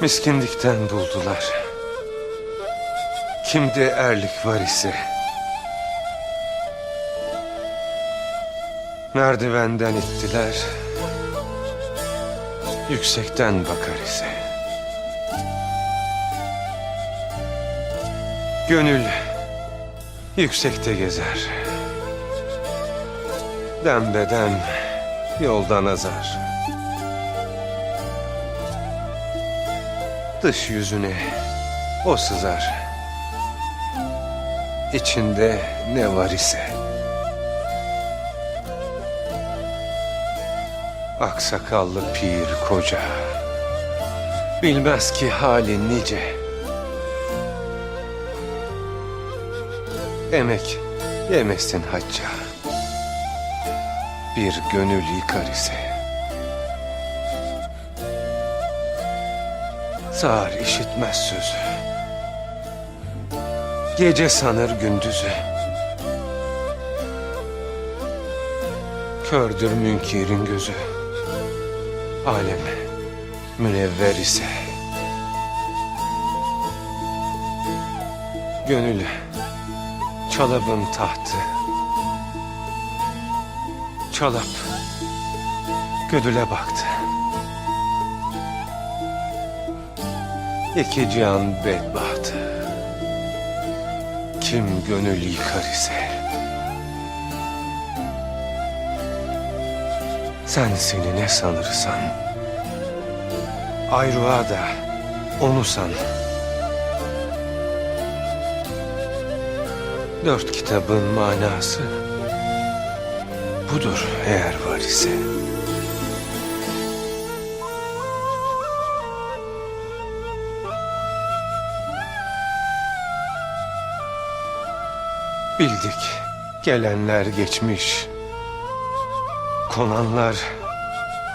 Miskinlikten buldular. Kimde erlik var ise. Merdivenden ittiler. Yüksekten bakar ise. Gönül yüksekte gezer. Dembedem yoldan azar. Dış yüzüne o sızar. İçinde ne var ise. Aksakallı pir koca. Bilmez ki hali nice. Emek yemesin hacca. Bir gönül yıkar ise. Sağır işitmez sözü. Gece sanır gündüzü. Kördür münkirin gözü. Alem münevver ise. Gönül çalabın tahtı. Çalap gönüle baktı. İki can bedbahtı. Kim gönül yıkar ise. Sen seni ne sanırsan. Ayrığa da onu san. Dört kitabın manası budur eğer var ise. Bildik gelenler geçmiş. Konanlar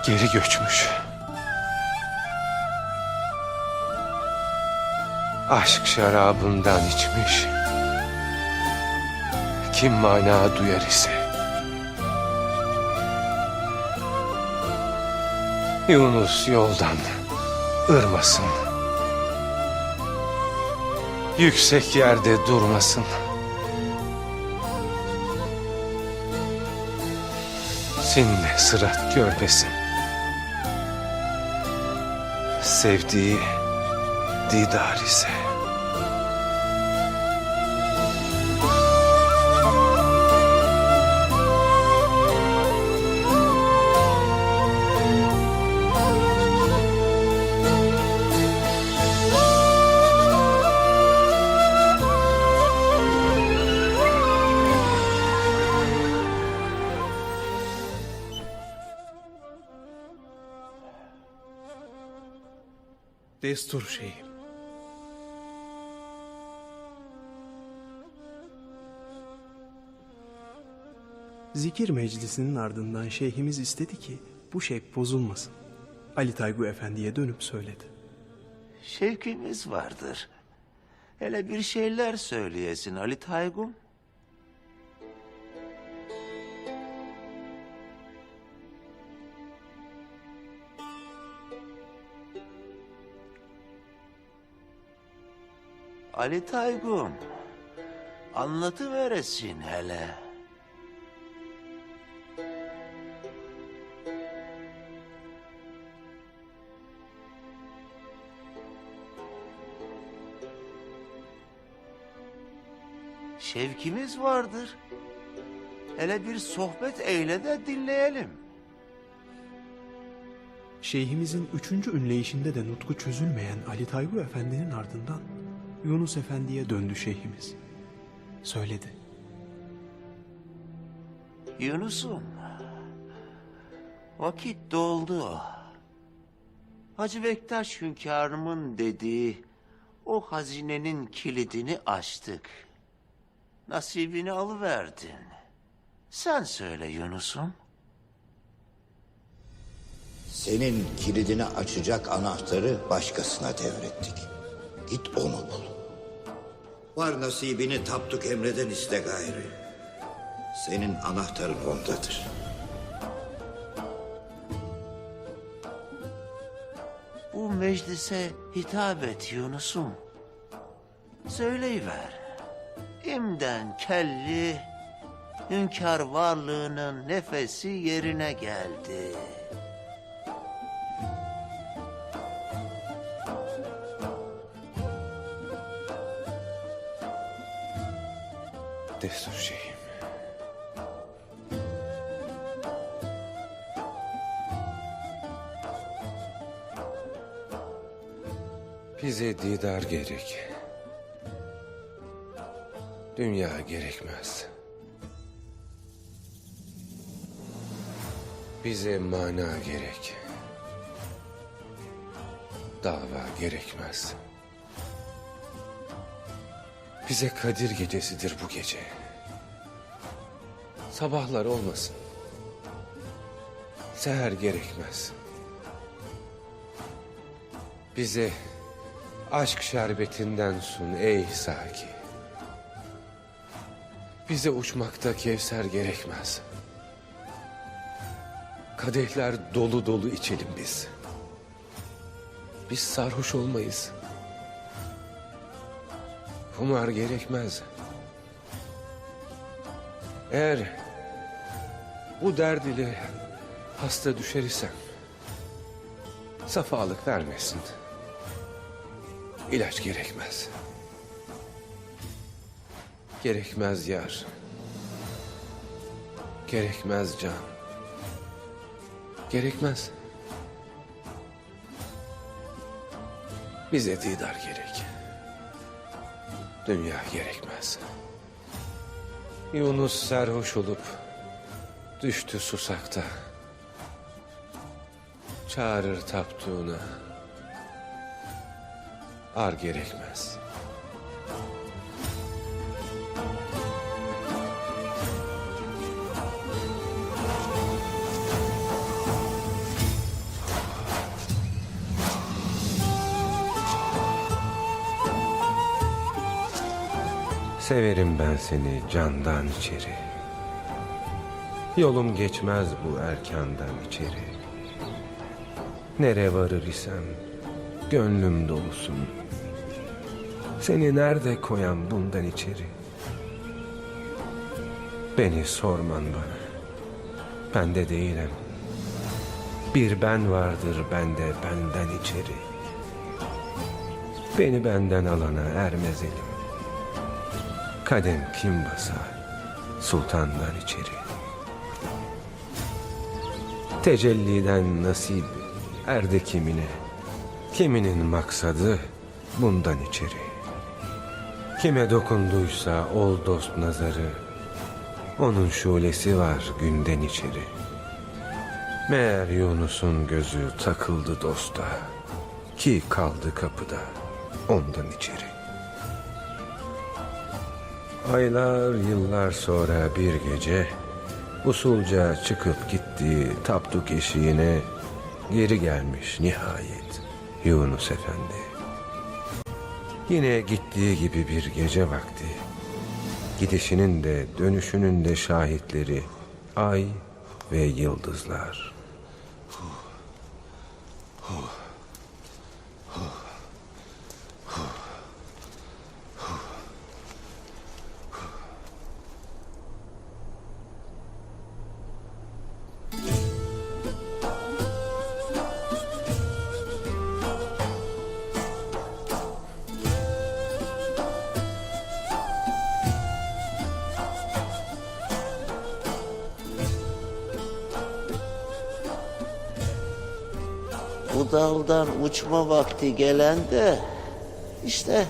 geri göçmüş. Aşk şarabından içmiş. Kim mana duyar ise. Yunus yoldan ırmasın. Yüksek yerde durmasın. Seninle sırat görmesin. Sevdiği didar ise. Destur şeyhim. Zikir meclisinin ardından şeyhimiz istedi ki bu şevk bozulmasın. Ali Taygu Efendi'ye dönüp söyledi. Şevkimiz vardır. Hele bir şeyler söyleyesin Ali Taygum. Ali Taygum, anlatıveresin hele. Şevkimiz vardır. Hele bir sohbet eyle de dinleyelim. Şeyhimizin üçüncü ünleyişinde de nutku çözülmeyen Ali Taygu Efendi'nin ardından Yunus Efendi'ye döndü şeyhimiz. Söyledi. Yunus'um, vakit doldu. Hacı Bektaş hünkârımın dediği o hazinenin kilidini açtık. Nasibini alıverdin. Sen söyle Yunus'um. Senin kilidini açacak anahtarı başkasına devrettik. Git onu bul. Var nasibini taptuk emreden iste gayrı. Senin anahtarın ondadır. Bu meclise hitap et Yunus'um. Söyleyiver. İmden kelli, hünkâr varlığının nefesi yerine geldi. Destur şeyhim. Bize didar gerek. Dünya gerekmez. Bize mana gerek. Dava gerekmez. Bize Kadir gecesidir bu gece. Sabahlar olmasın. Seher gerekmez. Bize aşk şerbetinden sun ey Saki. Bize uçmakta kevser gerekmez. Kadehler dolu dolu içelim biz. Biz sarhoş olmayız. Kumar gerekmez. Eğer bu derd ile hasta düşer isem safalık vermesin. İlaç gerekmez. Gerekmez yar. Gerekmez can. Gerekmez. Bize didar gerek. Dünya gerekmez. Yunus sarhoş olup düştü susakta. Çağırır taptuğuna. Ar gerekmez. Severim ben seni candan içeri. Yolum geçmez bu erkandan içeri. Nere varır isem gönlüm dolusun. Seni nerede koyam bundan içeri? Beni sorman bana. Ben de değilim. Bir ben vardır bende benden içeri. Beni benden alana ermez elim. Kadem kim basar sultandan içeri. Tecelliden nasip erdi kimine. Kiminin maksadı bundan içeri. Kime dokunduysa ol dost nazarı. Onun şulesi var günden içeri. Meğer Yunus'un gözü takıldı dosta. Ki kaldı kapıda ondan içeri. Aylar yıllar sonra bir gece usulca çıkıp gitti tapduk eşiğine geri gelmiş nihayet Yunus Efendi. Yine gittiği gibi bir gece vakti. Gidişinin de dönüşünün de şahitleri ay ve yıldızlar. Bu daldan uçma vakti gelen de işte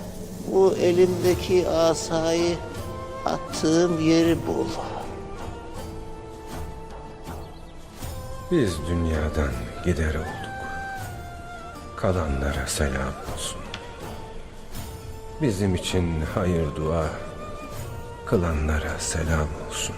bu elimdeki asayı attığım yeri bul. Biz dünyadan gider olduk. Kalanlara selam olsun. Bizim için hayır dua kılanlara selam olsun.